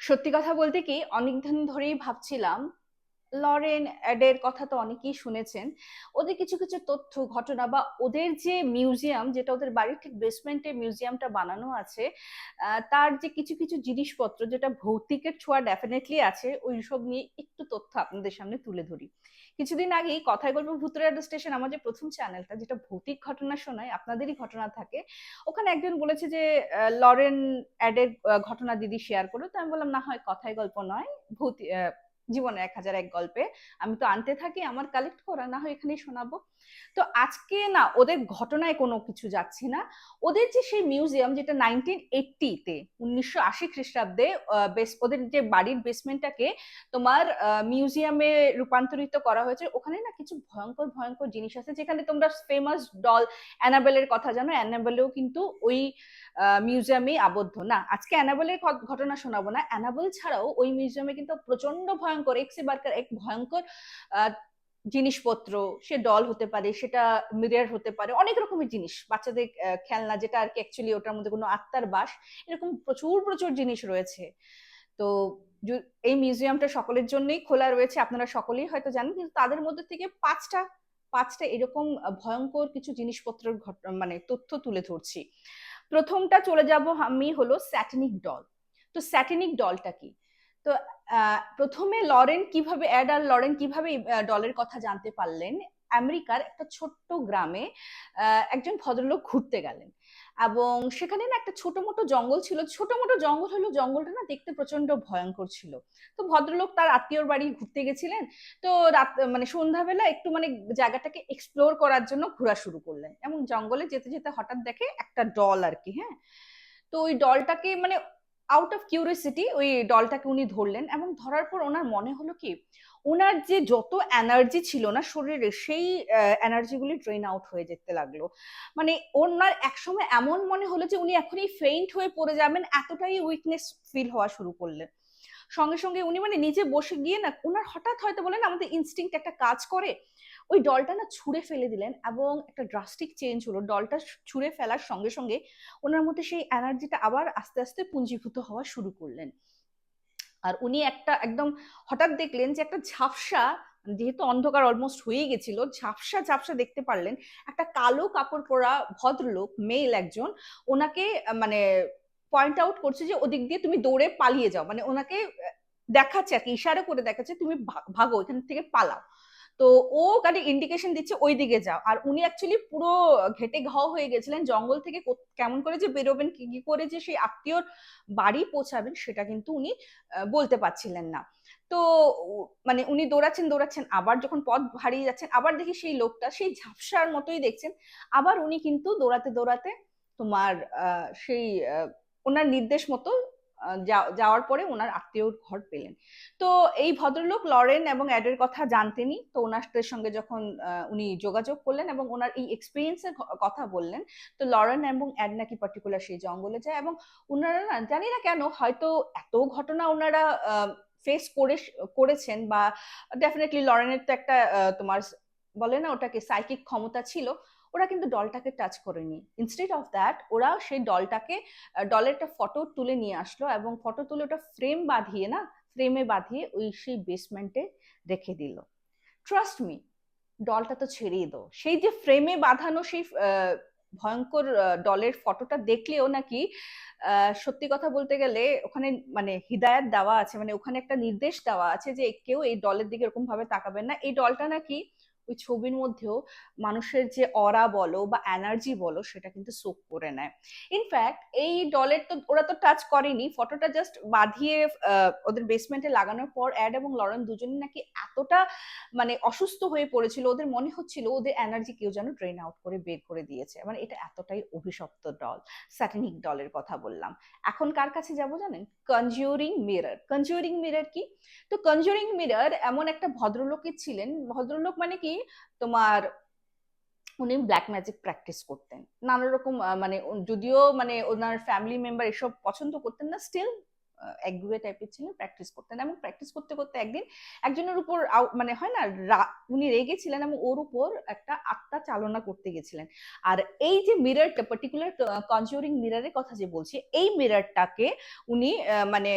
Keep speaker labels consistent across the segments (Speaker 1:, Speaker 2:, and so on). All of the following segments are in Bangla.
Speaker 1: সত্যি কথা বলতে কি অনেকদিন ধরেই ভাবছিলাম লরেন অ্যাডের কথা তো অনেকেই শুনেছেন। ওদের কিছু কিছু তথ্য, ঘটনা বা ওদের যে মিউজিয়াম, যেটা ওদের বাড়ির ঠিক বেসমেন্টে মিউজিয়ামটা বানানো আছে তার যে কিছু কিছু জিনিসপত্র, যেটা ভৌতিকের ছোঁয়া ডেফিনেটলি আছে, ওই সব নিয়ে একটু তথ্য আপনাদের সামনে তুলে ধরি। কিছুদিন আগেই কথায় গল্প ভূতরাডো স্টেশন, আমার যে প্রথম চ্যানেলটা, যেটা ভৌতিক ঘটনা শোনায়, আপনাদেরই ঘটনা থাকে, ওখানে একজন বলেছে যে লরেন অ্যাডের ঘটনা দিদি শেয়ার করো তো আমি বললাম, না হয় কথায় গল্প নয়, ভূত আহ, জীবনে এক হাজার এক গল্পে। আমি তো আনতে থাকি আমার কালেক্ট করা না হয় এখানেই শোনাবো। তো আজকে না ওদের ঘটনায় কোনো কিছু যাচ্ছি না। ওদের যে সেই মিউজিয়াম যেটা নাইনটিন এইটিতে উনিশশো আশি খ্রিস্টাব্দে বেস- ওদের যে বাড়ির বেসমেন্টটাকে তোমার মিউজিয়ামে রূপান্তরিত করা হয়েছে। ওখানে না কিছু ভয়ঙ্কর ভয়ঙ্কর জিনিস আছে, যেখানে তোমরা ফেমাস ডল অ্যানাবেলের কথা জানো। অ্যানাবেলেও কিন্তু ওই মিউজিয়ামে আবদ্ধ না। আজকে অ্যানাবেলের ঘটনা শোনাবো না। অ্যানাবেল ছাড়াও ওই মিউজিয়ামে কিন্তু প্রচণ্ড ভয়ঙ্কর এক্স বার্কার এক ভয়ঙ্কর জিনিসপত্র, সে ডল হতে পারে, সেটা মিরর হতে পারে, অনেক রকমের জিনিস। বাচ্চাদের খেলনা যেটা আর কি অ্যাকচুয়ালি ওটার মধ্যে কোনো আত্মার বাস, এরকম প্রচুর প্রচুর জিনিস রয়েছে। তো এই মিউজিয়ামটা সকলের জন্যই খোলা রয়েছে, আপনারা সকলেই হয়তো জানেন, কিন্তু তাদের মধ্যে থেকে পাঁচটা পাঁচটা এরকম ভয়ঙ্কর কিছু জিনিসপত্রের ঘট মানে তথ্য তুলে ধরছি। প্রথমটা চলে যাব আমি হলো স্যাটেনিক ডল তো স্যাটেনিক ডলটা কি? তো প্রথমে লরেন কীভাবে অ্যাড আর লরেন কীভাবে ডলের কথা জানতে পারলেন? আমেরিকার একটা ছোট্ট গ্রামে একজন ভদ্রলোক ঘুরতে গেলেন। এবং সেখানে না একটা ছোট মোটো জঙ্গল ছিল। ছোট মোটো জঙ্গল হলো, জঙ্গলটা না দেখতে প্রচণ্ড ভয়ঙ্কর ছিল। তো ভদ্রলোক তার আত্মীয়র বাড়ি ঘুরতে গেছিলেন। তো রাত মানে সন্ধ্যাবেলা একটু মানে জায়গাটাকে এক্সপ্লোর করার জন্য ঘোরা শুরু করলেন। এবং জঙ্গলে যেতে যেতে হঠাৎ দেখে একটা ডল আর কি হ্যাঁ? তো ওই ডলটাকে মানে আউট অফ কিউরিয়াসিটি ওই ডলটাকে উনি ধরলেন এবং ধরার পর ওনার মনে হলো কি, ওনার যে যত এনার্জি ছিল না শরীরে সেই এনার্জিগুলি ড্রেন আউট হয়ে যেতে লাগল। মানে ওনার একসময় এমন মনে হলো যে উনি এখনই ফেইন্ট হয়ে পড়ে যাবেন, এতটাই উইকনেস ফিল হওয়া শুরু করলেন। সঙ্গে সঙ্গে উনি মানে নিজে বসে গিয়ে না ওনার হঠাৎ হয়তো বলেন আমাদের ইনস্টিংক্ট একটা কাজ করে ওই ডলটা না ছুঁড়ে ফেলে দিলেন এবং একটা ড্রাস্টিক চেঞ্জ হলো। ডলটা ছুঁড়ে ফেলার সঙ্গে সঙ্গে ওনার মধ্যে সেই এনার্জিটা আবার আস্তে আস্তে পুঞ্জীভূত হওয়া শুরু করলেন। আর উনি একটা একদম হঠাৎ দেখলেন যে একটা ঝাপসা, যেহেতু অন্ধকার অলমোস্ট হয়ে গেছিল, ঝাপসা ঝাপসা দেখতে পারলেন একটা কালো কাপড় পরা ভদ্রলোক মেল একজন, ওনাকে মানে পয়েন্ট আউট করছে যে ওদিক দিয়ে তুমি দৌড়ে পালিয়ে যাও। মানে ওনাকে দেখাচ্ছে আর কি, ইশারা করে দেখাচ্ছে, তুমি ভাগো, এখান থেকে পালাও। তো ও গাড়ি ইন্ডিকেশন দিচ্ছে ওই দিকে যাও। আর উনি অ্যাকচুয়ালি পুরো ঘেটে ঘাও হয়ে গেছিলেন, জঙ্গল থেকে কেমন করে যে বেরোবেন, কি কি করে যে সেই আত্মীয়র বাড়ি পৌঁছাবেন, সেটা কিন্তু উনি বলতে পারছিলেন না। তো মানে উনি দৌড়াচ্ছেন দৌড়াচ্ছেন, আবার যখন পথ হারিয়ে যাচ্ছেন, আবার দেখি সেই লোকটা সেই ঝাপসার মতোই দেখছেন। আবার উনি কিন্তু দৌড়াতে দৌড়াতে তোমার সেই ওনার নির্দেশ মতো যাওয়ার পরে ওনার আত্মীয়র ঘর পেলেন। তো এই ভদ্রলোক লরেন এবং অ্যাডের কথা জানতেনই, তো ওনাদের সঙ্গে যখন উনি যোগাযোগ করলেন এবং ওনার এই এক্সপিরিয়েন্সের কথা বললেন, তো লরেন এবং অ্যাড নাকি পার্টিকুলার সেই জঙ্গলে যায় এবং ওনারা না, জানি না কেন, হয়তো এত ঘটনা ওনারা ফেস করে করেছেন বা ডেফিনেটলি লরেনের তো একটা তোমার বলে না ওটাকে সাইকিক ক্ষমতা ছিল ওরা কিন্তু ডলটাকে টাচ করেনি। ইনস্টেড অফ দ্যাট ওরা সেই ডলটাকে ডলের একটা ফটো তুলে নিয়ে আসলো এবং ফটো তুলে ওটা ফ্রেম বাঁধিয়ে না ফ্রেমে বাঁধিয়ে ওই সেই বেসমেন্টে রেখে দিল। ট্রাস্ট মি ডলটা তো ছেড়েই দো। সেই যে ফ্রেমে বাঁধানো সেই ভয়ঙ্কর ডলের ফটোটা দেখলেও নাকি সত্যি কথা বলতে গেলে ওখানে মানে হিদায়াত দেওয়া আছে মানে ওখানে একটা নির্দেশ দেওয়া আছে যে কেউ এই ডলের দিকে এরকম ভাবে তাকাবেন না। এই ডলটা নাকি ওই ছবির মধ্যেও মানুষের যে অরা বলো বা এনার্জি বলো সেটা কিন্তু সোক করে নেয়। ইনফ্যাক্ট এই ডলের তো ওরা তো টাচ করেনি। ফটোটা জাস্ট বাঁধিয়ে ওদের বেসমেন্টে লাগানোর পর অ্যাড এবং লরেন দুজনই নাকি এতটা মানে অসুস্থ হয়ে পড়েছিল, ওদের মনে হচ্ছিল ওদের এনার্জি কেউ যেন ড্রেন আউট করে বের করে দিয়েছে। মানে এটা এতটাই অভিশপ্ত ডল স্যাটেনিক ডলের কথা বললাম। এখন কার কাছে যাব জানেন? কনজিউরিং মিরর কনজিউরিং মিরর কি? তো কনজিউরিং মিরর এমন একটা ভদ্রলোকের ছিলেন। ভদ্রলোক মানে কি? তোমার উনি ব্ল্যাক ম্যাজিক প্র্যাকটিস করতেন। নানা রকম মানে যদিও মানে ওনার ফ্যামিলি মেম্বার এসব পছন্দ করতেন না স্টিল একগুয়ে টাইপের ছিলেন প্র্যাকটিস করতেন। এবং প্র্যাকটিস করতে করতে একদিন একজনের উপর মানে হয় না উনি রেগেছিলেন এবং ওর উপর একটা আত্মা চালনা করতে গেছিলেন। আর এই যে মিররটা পার্টিকুলার কনজিউরিং মিররের কথা যে বলছি, এই মিররটাকে উনি মানে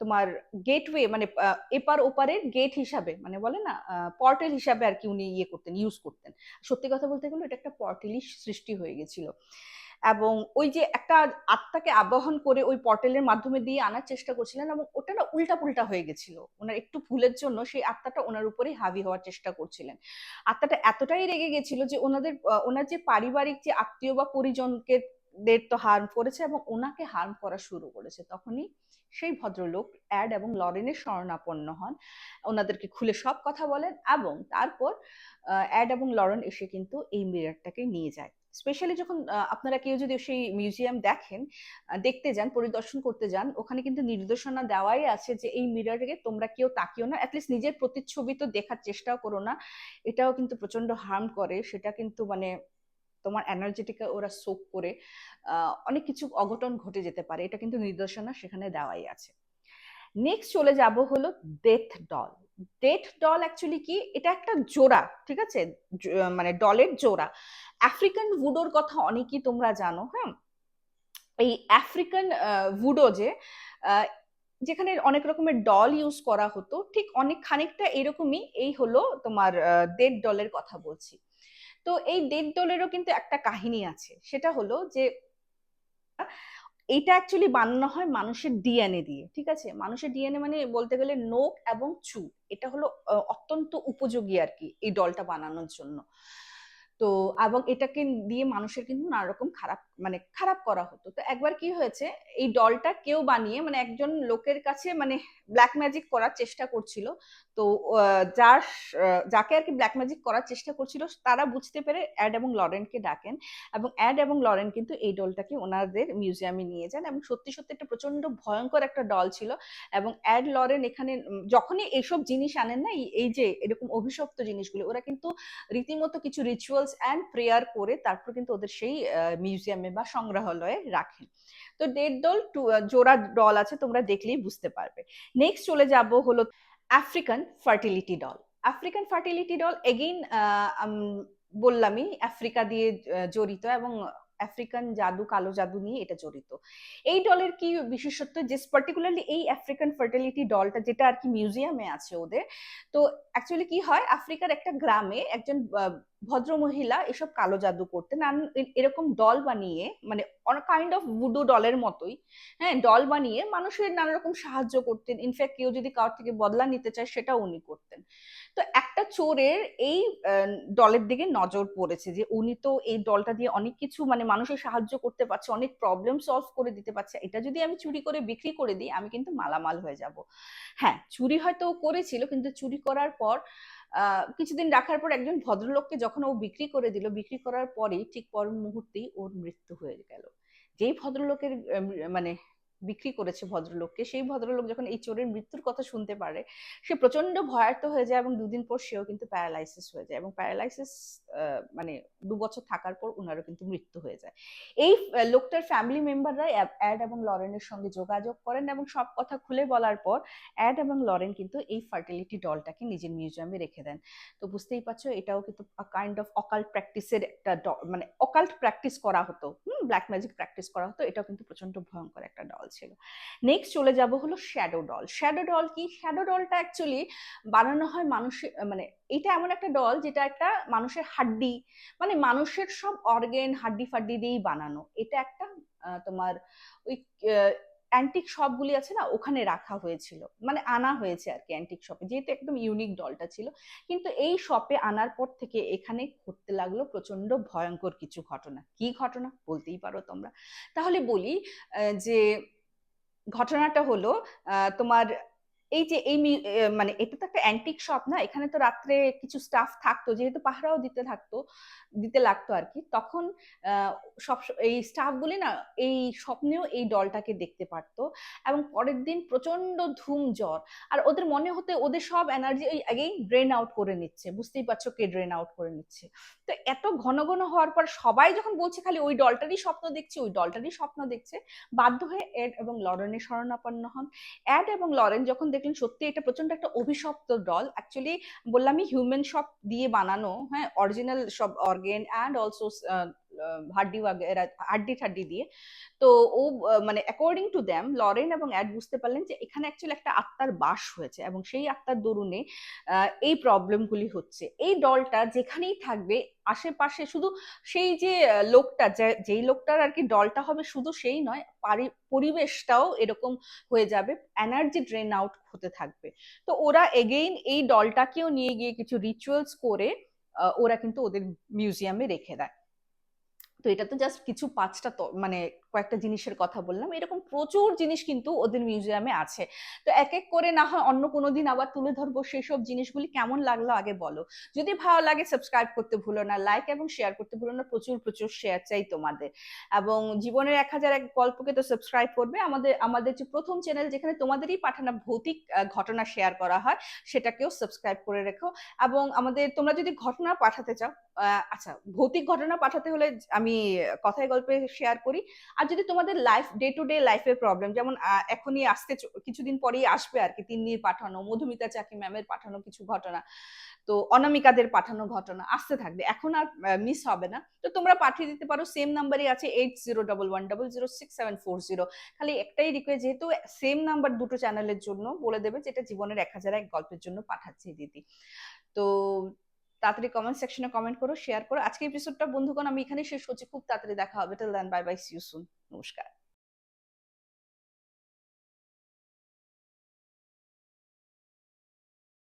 Speaker 1: তোমার গেটওয়ে মানে এপার ওপারের গেট হিসাবে মানে বলে না পর্টেল হিসাবে আর কি উনি ইয়ে করতেন ইউজ করতেন। সত্যি কথা বলতে গেলে এটা একটা পর্টেলই সৃষ্টি হয়ে গেছিল। এবং ওই যে একটা আত্মাকে আবাহন করে ওই পর্টেলের মাধ্যমে দিয়ে আনার চেষ্টা করছিলেন এবং ওটা না উল্টা পুল্টা হয়ে গেছিল। ওনার একটু ভুলের জন্য সেই আত্মাটা ওনার উপরেই হাবি হওয়ার চেষ্টা করছিলেন। আত্মাটা এতটাই রেগে গেছিল যে ওনাদের ওনার যে পারিবারিক যে আত্মীয় বা পরিজনকে দের তো হার্ম করেছে এবং ওনাকে হার্ম করা শুরু করেছে। তখনই সেই ভদ্রলোক অ্যাড এবং লরেনের শরণাপন্ন হন। ওনাদেরকে খুলে সব কথা বলেন এবং তারপর অ্যাড এবং লরেন এসে কিন্তু এই মিররটাকে নিয়ে যায়। স্পেশালি যখন আপনারা কেউ যদি সেই মিউজিয়াম দেখেন দেখতে যান, পরিদর্শন করতে যান, ওখানে কিন্তু নির্দেশনা দেওয়াই আছে যে এই মিররকে তোমরা কেউ তাকিও না অ্যাটলিস্ট নিজের প্রতিচ্ছবি তো দেখার চেষ্টাও করো না। এটাও কিন্তু প্রচণ্ড হার্ম করে। সেটা কিন্তু মানে তোমার এনার্জেটিকে ওরা সোক করে অনেক কিছু অঘটন ঘটে যেতে পারে। এটা কিন্তু নির্দেশনা সেখানে দেওয়াই আছে। নেক্সট চলে যাব হলো death doll death doll actually কি? এটা একটা জোড়া, ঠিক আছে? মানে ডলের জোড়া। আফ্রিকান উডোর কথা অনেকেই তোমরা জানো হ্যাঁ? এই আফ্রিকান উডো যে যেখানে অনেক রকমের ডল ইউজ করা হতো, ঠিক অনেক খানিকটা এরকমই এই হলো তোমার ডেড ডলের কথা বলছি। তো এই দেবদলেরও কিন্তু একটা কাহিনী আছে। সেটা হলো যে, এটা অ্যাকচুয়ালি বানানো হয় মানুষের ডিএনএ দিয়ে, ঠিক আছে? মানুষের ডিএনএ মানে বলতে গেলে নোক এবং চু। এটা হলো অত্যন্ত উপযোগী আর কি এই দলটা বানানোর জন্য। তো, এবং এটাকে দিয়ে মানুষের কিন্তু নানা রকম খারাপ মানে খারাপ করা হতো। তো একবার কি হয়েছে, এই ডলটা কেউ বানিয়ে মানে একজন লোকের কাছে মানে ব্ল্যাক ম্যাজিক করার চেষ্টা করছিল। তো যার যাকে আর কি ব্ল্যাক ম্যাজিক করার চেষ্টা করছিল, তারা বুঝতে পেরে অ্যাড এবং লরেনকে ডাকেন এবং অ্যাড এবং লরেন কিন্তু এই ডলটাকে ওনাদের মিউজিয়ামে নিয়ে যান এবং সত্যি সত্যি একটা প্রচণ্ড ভয়ঙ্কর একটা ডল ছিল এবং অ্যাড, লরেন এখানে যখনই এইসব জিনিস আনেন না, এই- যে এরকম অভিশপ্ত জিনিসগুলো, ওরা কিন্তু রীতিমতো কিছু রিচুয়ালস অ্যান্ড প্রেয়ার করে তারপর কিন্তু ওদের সেই মিউজিয়ামে বা সংগ্রহালয়ে রাখেন। তো দেড় দল জোড়া ডল আছে, তোমরা দেখলেই বুঝতে পারবে। নেক্সট চলে যাব হলো African fertility doll African fertility doll again বললামই, আফ্রিকা দিয়ে জড়িত এবং আফ্রিকান জাদু, কালো জাদু নিয়ে এটা জড়িত। এই ডলের কি বিশেষত্ব? যে পার্টিকুলারলি এই আফ্রিকান ফার্টিলিটি ডলটা যেটা আর কি মিউজিয়ামে আছে ওদের। তো অ্যাকচুয়ালি কি হয়? আফ্রিকার একটা গ্রামে একজন ভদ্র মহিলা এসব কালো জাদু করতেন এরকম ডল বানিয়ে মানে কাইন্ড অফ ভুডু ডলের মতোই হ্যাঁ ডল বানিয়ে মানুষের নানা রকম সাহায্য করতেন। ইনফ্যাক্ট কেউ যদি কারোর থেকে বদলা নিতে চায় সেটা উনি করতেন। তো একটা চোরের এই দলের দিকে নজর পড়েছে যে উনি তো এই দলটা দিয়ে অনেক কিছু মানে মানুষের সাহায্য করতে পারছে, অনেক প্রবলেম সলভ করে দিতে পারছে। এটা যদি আমি চুরি করে বিক্রি করে দিই, আমি কিন্তু মালামাল হয়ে যাব। হ্যাঁ চুরি হয়তো করেছিল, কিন্তু চুরি করার পর কিছুদিন রাখার পর একজন ভদ্রলোককে যখন ও বিক্রি করে দিল, বিক্রি করার পরেই ঠিক পর মুহূর্তেই ওর মৃত্যু হয়ে গেল। যেই ভদ্রলোকের মানে বিক্রি করেছে ভদ্রলোককে। সেই ভদ্রলোক যখন এই চোরের মৃত্যুর কথা শুনতে পারে, সে প্রচণ্ড ভয়ার্ত হয়ে যায় এবং দুদিন পর সেও কিন্তু প্যারালাইসিস হয়ে যায় এবং প্যারালাইসিস মানে দু বছর থাকার পর ওনারও কিন্তু মৃত্যু হয়ে যায়। এই লোকটার ফ্যামিলি মেম্বাররা অ্যাড এবং লরেনের সঙ্গে যোগাযোগ করেন এবং সব কথা খুলে বলার পর অ্যাড এবং লরেন কিন্তু এই ফার্টিলিটি ডলটাকে নিজের মিউজিয়ামে রেখে দেন। তো বুঝতেই পারছ, এটাও কিন্তু কাইন্ড অফ অকাল্ট প্র্যাকটিসের একটা মানে অকাল্ট প্র্যাকটিস করা হতো। হুম ব্ল্যাক ম্যাজিক প্র্যাকটিস করা হতো। এটাও কিন্তু প্রচণ্ড ভয়ঙ্কর একটা ডল। ছিল। নেক্সট চলে যাব হলো শ্যাডো ডল শ্যাডো ডল কি? শ্যাডো ডলটা অ্যাকচুয়ালি বানানো হয় মানুষের মানে এটা এমন একটা ডল যেটা একটা মানুষের হাড্ডি মানে মানুষের সব অর্গেন হাড্ডি ফাড্ডি দিয়েই বানানো। এটা একটা তোমার ওই অ্যান্টিক শপগুলি আছে না? ওখানে রাখা হয়েছিল। মানে আনা হয়েছে আর কি অ্যান্টিক শপে যেহেতু একদম ইউনিক ডলটা ছিল। কিন্তু এই শপে আনার পর থেকে এখানে ঘটতে লাগল প্রচণ্ড ভয়ঙ্কর কিছু ঘটনা। কি ঘটনা? বলতেই পারো তোমরা। তাহলে বলি যে ঘটনাটা হলো তোমার এই যে এই মানে এটা তো একটা অ্যান্টিক শপ না? এখানে তো রাত্রে কিছু স্টাফ থাকতো, যেহেতু পাহারাও দিতে থাকতো, দিতে লাগতো আর কি তখন সব এই স্টাফগুলি না, এই স্বপ্নেও এই ডলটাকে দেখতে পারতো। এবং পরের দিন প্রচণ্ড ধুম জ্বর। আর ওদের মনে হতে, ওদের সব এনার্জি ওই আগেই ড্রেন আউট করে নিচ্ছে। বুঝতেই পারছ কে ড্রেন আউট করে নিচ্ছে। তো এত ঘন ঘন হওয়ার পর সবাই যখন বলছে খালি ওই ডলটারই স্বপ্ন দেখছে, ওই ডলটারই স্বপ্ন দেখছে, বাধ্য হয়ে এড এবং লরেনের শরণাপন্ন হন। অ্যাড এবং লরেন যখন দেখলেন সত্যি এটা প্রচণ্ড একটা অভিশপ্ত ডল অ্যাকচুয়ালি বললামই হিউম্যান শপ দিয়ে বানানো হ্যাঁ অরিজিনাল সব অর্গেন অ্যান্ড অলসো হাড্ডি হাড্ডি ঠাড্ডি দিয়ে। তো ও মানে অ্যাকর্ডিং টু দ্যাম লরেন এবং অ্যাড বুঝতে পারলেন যে এখানে অ্যাকচুয়ালি একটা আত্মার বাস হয়েছে এবং সেই আত্মার দরুনে এই প্রবলেমগুলি হচ্ছে। এই ডলটা যেখানেই থাকবে, আশেপাশে শুধু সেই যে লোকটা যেই লোকটার আর কি ডলটা হবে শুধু সেই নয় পরিবেশটাও এরকম হয়ে যাবে এনার্জি ড্রেন আউট হতে থাকবে। তো ওরা এগেইন এই ডলটাকেও নিয়ে গিয়ে কিছু রিচুয়ালস করে ওরা কিন্তু ওদের মিউজিয়ামে রেখে দেয়। তো এটা তো জাস্ট কিছু পাঁচটা মানে কয়েকটা জিনিসের কথা বললাম। এরকম প্রচুর জিনিস কিন্তু ওদের মিউজিয়ামে আছে। তো এক এক করে না হয় অন্য কোনো দিন আবার তুলে ধরবো সেই সব জিনিসগুলি কেমন লাগল আগে বলো। যদি ভালো লাগে সাবস্ক্রাইব করতে ভুলো না লাইক এবং শেয়ার করতে ভুলো না, প্রচুর প্রচুর শেয়ার চাই তোমাদের। এবং জীবনের এক হাজার এক গল্পকে তো সাবস্ক্রাইব করবে। আমাদের আমাদের যে প্রথম চ্যানেল যেখানে তোমাদেরই পাঠানো ভৌতিক ঘটনা শেয়ার করা হয়, সেটাকেও সাবস্ক্রাইব করে রেখো। এবং আমাদের, তোমরা যদি ঘটনা পাঠাতে চাও আচ্ছা ভৌতিক ঘটনা পাঠাতে হলে আমি কথায় গল্পে শেয়ার করি। আর যদি তোমাদের লাইফ ডে টু ডে লাইফের প্রবলেম যেমন এখনই আসতে কিছুদিন পরেই আসবে আর কি, তিন্নির পাঠানো, মধুমিতা চাকি ম্যামের পাঠানো কিছু ঘটনা, তো অনামিকাদের পাঠানো ঘটনা, আসতে থাকবে। এখন আর মিস হবে না। তো তোমরা পাঠিয়ে দিতে পারো সেম নাম্বারই আছে eight zero double one double zero six seven four zero খালি একটাই রিকোয়েস্ট যেহেতু সেম নাম্বার দুটো চ্যানেলের জন্য বলে দেবে, যেটা জীবনের এক হাজার এক গল্পের জন্য পাঠাচ্ছি দিদি। তো তাড়াতাড়ি কমেন্ট সেকশনে কমেন্ট করো শেয়ার করো। আজকে এপিসোডটা বন্ধুগণ, আমি এখানে শেষ করছি। খুব তাড়াতাড়ি দেখা হবে। Till then bye bye see you soon নমস্কার।